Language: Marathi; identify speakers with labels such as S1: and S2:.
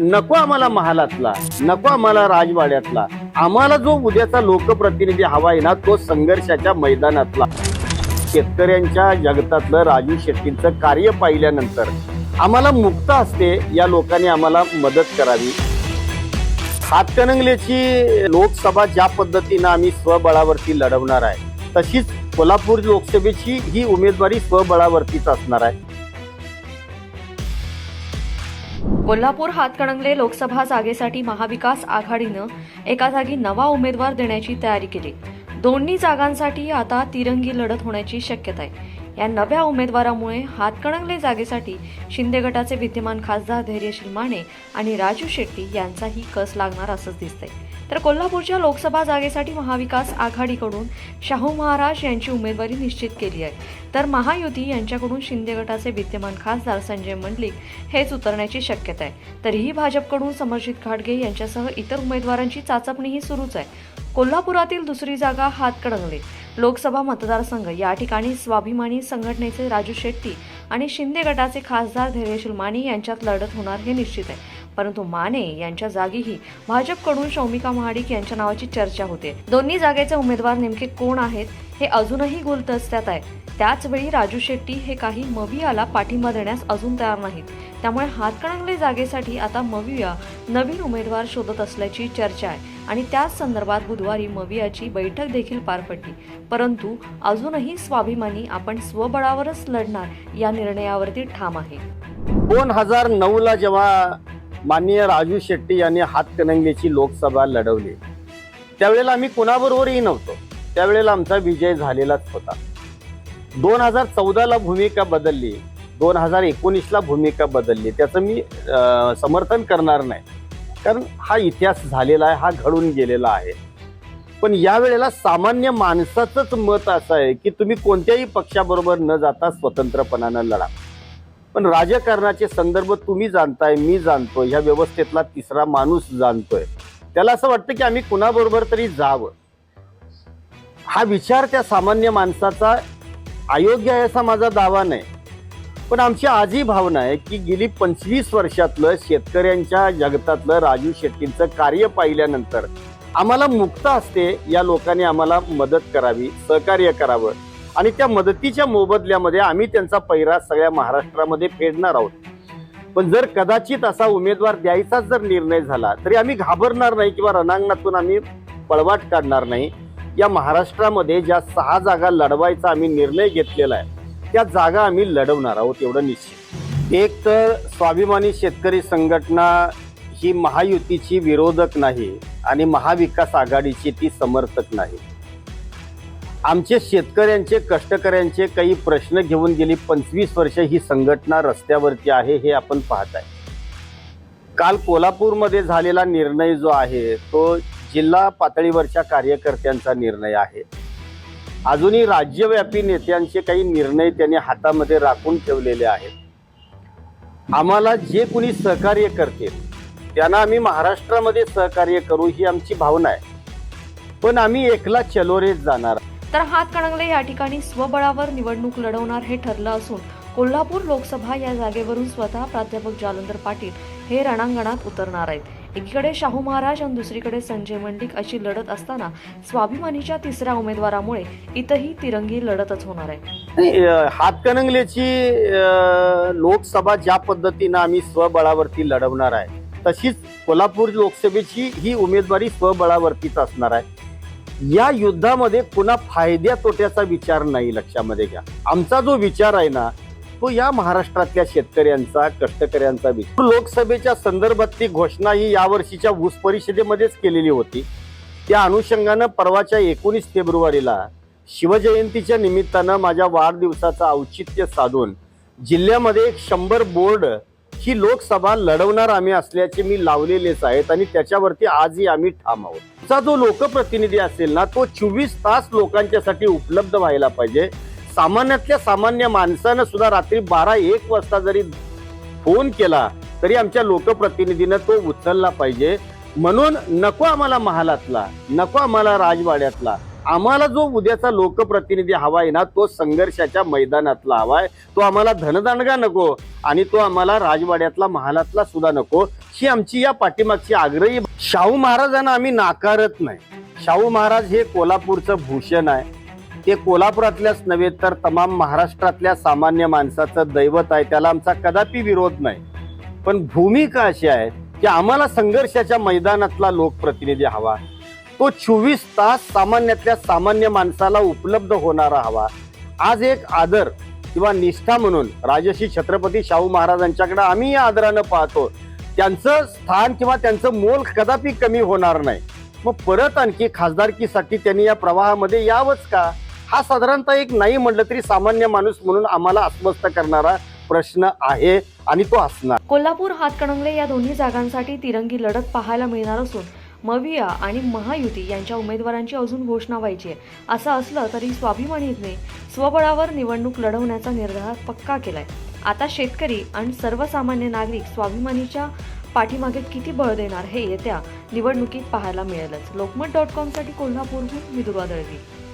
S1: नको आम्हाला महालातला नको आम्हाला राजवाड्यातला. आम्हाला जो उद्याचा लोकप्रतिनिधी हवा आहे ना तो संघर्षाच्या मैदानातला. शेतकऱ्यांच्या जगतातलं राजू शेट्टींचं कार्य पाहिल्यानंतर आम्हाला मुक्त असते या लोकांनी आम्हाला मदत करावी. हातकणंगलेची लोकसभा ज्या पद्धतीनं आम्ही स्वबळावरती लढवणार आहे तशीच कोल्हापूर लोकसभेची ही उमेदवारी स्वबळावरतीच असणार आहे.
S2: कोल्हापूर हातकणंगले लोकसभा जागेसाठी महाविकास आघाडीनं एका जागी नवा उमेदवार देण्याची तयारी केली. दोन्ही जागांसाठी आता तिरंगी लढत होण्याची शक्यता आहे. या नव्या उमेदवारामुळे हातकणंगले जागेसाठी शिंदे गटाचे विद्यमान खासदार धैर्यशील माने आणि राजू शेट्टी यांचाही कस लागणार असंच दिसतंय. तर कोल्हापूरच्या लोकसभा जागेसाठी महाविकास आघाडीकडून शाहू महाराज यांची उमेदवारी निश्चित केली आहे. तर महायुती यांच्याकडून शिंदे गटाचे विद्यमान खासदार संजय मंडलिक हेच उतरण्याची शक्यता आहे. तरीही भाजपकडून समरजित घाटगे यांच्यासह इतर उमेदवारांची चाचपणीही सुरूच आहे. कोल्हापुरातील दुसरी जागा हातकडंगले. लोकसभा मतदारसंघ या ठिकाणी स्वाभिमानी संघटनेचे राजू शेट्टी आणि शिंदे गटाचे खासदार धैर्यशील माने यांच्यात लढत होणार हे निश्चित आहे. परंतु माने यांच्या जागीही भाजपकडून शौमिका महाडिक यांच्या नावाची चर्चा होते. दोन्ही जागेचे उमेदवार नेमके कोण आहेत हे अजूनही गुलदस्त्यात आहे. त्याचवेळी राजू शेट्टी हे काही मवियाला पाठिंबा देण्यास अजून तयार नाहीत. त्यामुळे हातकणंगले जागेसाठी आता मविया नवीन उमेदवार शोधत असल्याची चर्चा आहे आणि त्याच संदर्भात बुधवारी मवियाची बैठक देखील पार पडली. परंतु अजूनही स्वाभिमानी आपण स्वबळावरच लढणार या निर्णयावरती ठाम आहे.
S1: दोन हजार नऊ ला जेव्हा माननीय राजू शेट्टी यांनी हातकणंगलेची लोकसभा लढवली. त्यावेळेला आम्ही कुणाबरोबरही नव्हतो. त्यावेळेला आमचा विजय झालेलाच होता. दोन हजार चौदाला भूमिका बदलली. दोन हजार एकोणीसला भूमिका बदलली. त्याचं मी समर्थन करणार नाही. कारण हा इतिहास झालेला आहे हा घडून गेलेला आहे. पण यावेळेला सामान्य माणसाचंच मत असं आहे की तुम्ही कोणत्याही पक्षाबरोबर न जाता स्वतंत्रपणानं लढा. पण राजकारणाचे संदर्भ तुम्ही जाणताय मी जाणतो ह्या व्यवस्थेतला तिसरा माणूस जाणतोय. त्याला असं वाटतं की आम्ही कुणाबरोबर तरी जावं. हा विचार त्या सामान्य माणसाचा अयोग्य आहे असा माझा दावा नाही. पण आमची आजही भावना आहे की गेली पंचवीस वर्षातलं शेतकऱ्यांच्या जगतातलं राजू शेट्टींचं कार्य पाहिल्यानंतर आम्हाला मुक्त असते या लोकांनी आम्हाला मदत करावी सहकार्य करावं. आणि त्या मदतीच्या मोबदल्यामध्ये आम्ही त्यांचा पैरा सगळ्या महाराष्ट्रामध्ये फेडणार आहोत. पण जर कदाचित असा उमेदवार द्यायचाच जर निर्णय झाला तरी आम्ही घाबरणार नाही किंवा रणांगणातून आम्ही पळवाट काढणार नाही. या महाराष्ट्रामध्ये ज्या सहा जागा लढवायचा आम्ही निर्णय घेतलेला आहे त्या जागा आम्ही लढवणार आहोत एवढं निश्चित. एक तर स्वाभिमानी शेतकरी संघटना ही महायुतीची विरोधक नाही आणि महाविकास आघाडीची ती समर्थक नाही. आमचे शेतकऱ्यांचे कष्टकऱ्यांचे काही प्रश्न घेऊन गेली पंचवीस वर्ष ही संघटना रस्त्यावरती आहे हे आपण पाहत आहे. काल कोल्हापूरमध्ये झालेला निर्णय जो आहे तो जिल्हा पातळीवरच्या कार्यकर्त्यांचा निर्णय आहे. अजूनही राज्यव्यापी नेत्यांचे काही निर्णय त्यांनी हातामध्ये राखून ठेवलेले आहेत. आम्हाला जे कुणी सहकार्य करतील त्यांना आम्ही महाराष्ट्रामध्ये सहकार्य करू ही आमची भावना आहे. पण आम्ही एकला चलोरेच जाणार
S2: तर हातकणंगले या ठिकाणी स्वबळावर निवडणूक लढवणार हे ठरलं असून कोल्हापूर लोकसभा या जागेवरून स्वतः प्राध्यापक जालंधर पाटील हे रणांगणात उतरणार आहेत. एकीकडे शाहू महाराज आणि दुसरीकडे संजय मंडिक अशी लढत असताना स्वाभिमानीच्या तिसऱ्या उमेदवारामुळे इथंही तिरंगी लढतच होणार आहे.
S1: हातकणंगलेची लोकसभा ज्या पद्धतीनं आम्ही स्वबळावरती लढवणार आहे तशीच कोल्हापूर लोकसभेची ही उमेदवारी स्वबळावरतीच असणार आहे. या युद्धामध्ये पुन्हा फायद्या तोट्याचा विचार नाही लक्षामध्ये घ्या. आमचा जो विचार आहे ना तो या महाराष्ट्रातल्या शेतकऱ्यांचा कष्टकऱ्यांचा विचार. लोकसभेच्या संदर्भातली घोषणा ही यावर्षीच्या ऊस परिषदेमध्येच केलेली होती. त्या अनुषंगानं परवाच्या एकोणीस फेब्रुवारीला शिवजयंतीच्या निमित्तानं माझ्या वाढदिवसाचं औचित्य साधून जिल्ह्यामध्ये एक शंभर बोर्ड ही लोकसभा लढवणार आम्ही असल्याचे मी लावलेलेच आहेत आणि त्याच्यावरती आजही आम्ही ठाम आहोत. चा जो लोकप्रतिनिधी असेल ना तो चोवीस तास लोकांच्यासाठी उपलब्ध व्हायला पाहिजे. सामान्यातल्या सामान्य माणसानं सुद्धा रात्री बारा एक वाजता जरी फोन केला तरी आमच्या लोकप्रतिनिधीनं तो उचलला पाहिजे. म्हणून नको आम्हाला महालातला नको आम्हाला राजवाड्यातला आम्हाला जो उद्याचा लोकप्रतिनिधी हवा आहे ना तो संघर्षाच्या मैदानातला हवाय तो आम्हाला धनदांडगा नको आणि तो आम्हाला राजवाड्यातला महालातला सुद्धा नको. ही आमची या पाठीमागची आग्रही शाहू महाराजांना आम्ही नाकारत नाही. शाहू महाराज हे कोल्हापूरचं भूषण आहे. ते कोल्हापुरातल्याच नव्हे तर तमाम महाराष्ट्रातल्या सामान्य माणसाचं दैवत आहे. त्याला आमचा कदापि विरोध नाही. पण भूमिका अशी आहे की आम्हाला संघर्षाच्या मैदानातला लोकप्रतिनिधी हवा तो चोवीस तास सामान्यातल्या सामान्य माणसाला उपलब्ध होणारा हवा. आज एक आदर किंवा निष्ठा म्हणून राजश्री छत्रपती शाहू महाराजांच्याकडे आम्ही या आदरानं पाहतो. त्यांचं स्थान किंवा त्यांचं मोल कदापि कमी होणार नाही. मग परत आणखी खासदारकीसाठी त्यांनी या प्रवाहामध्ये यावंच का? हा साधारणतः एक नाही म्हटलं तरी सामान्य माणूस म्हणून आम्हाला अस्वस्थ करणारा प्रश्न आहे आणि तो असणार.
S2: कोल्हापूर हातकणंगले या दोन्ही जागांसाठी तिरंगी लढत पाहायला मिळणार असून मविया आणि महायुती यांच्या उमेदवारांची अजून घोषणा व्हायची आहे. असं असलं तरी स्वाभिमानीने स्वबळावर निवडणूक लढवण्याचा निर्धार पक्का केलाय. आता शेतकरी आणि सर्वसामान्य नागरिक स्वाभिमानीच्या पाठीमागे किती बळ देणार हे येत्या निवडणुकीत पाहायला मिळेलच. लोकमत डॉट कॉमसाठी कोल्हापूरहून मी दुर्वा दळवी.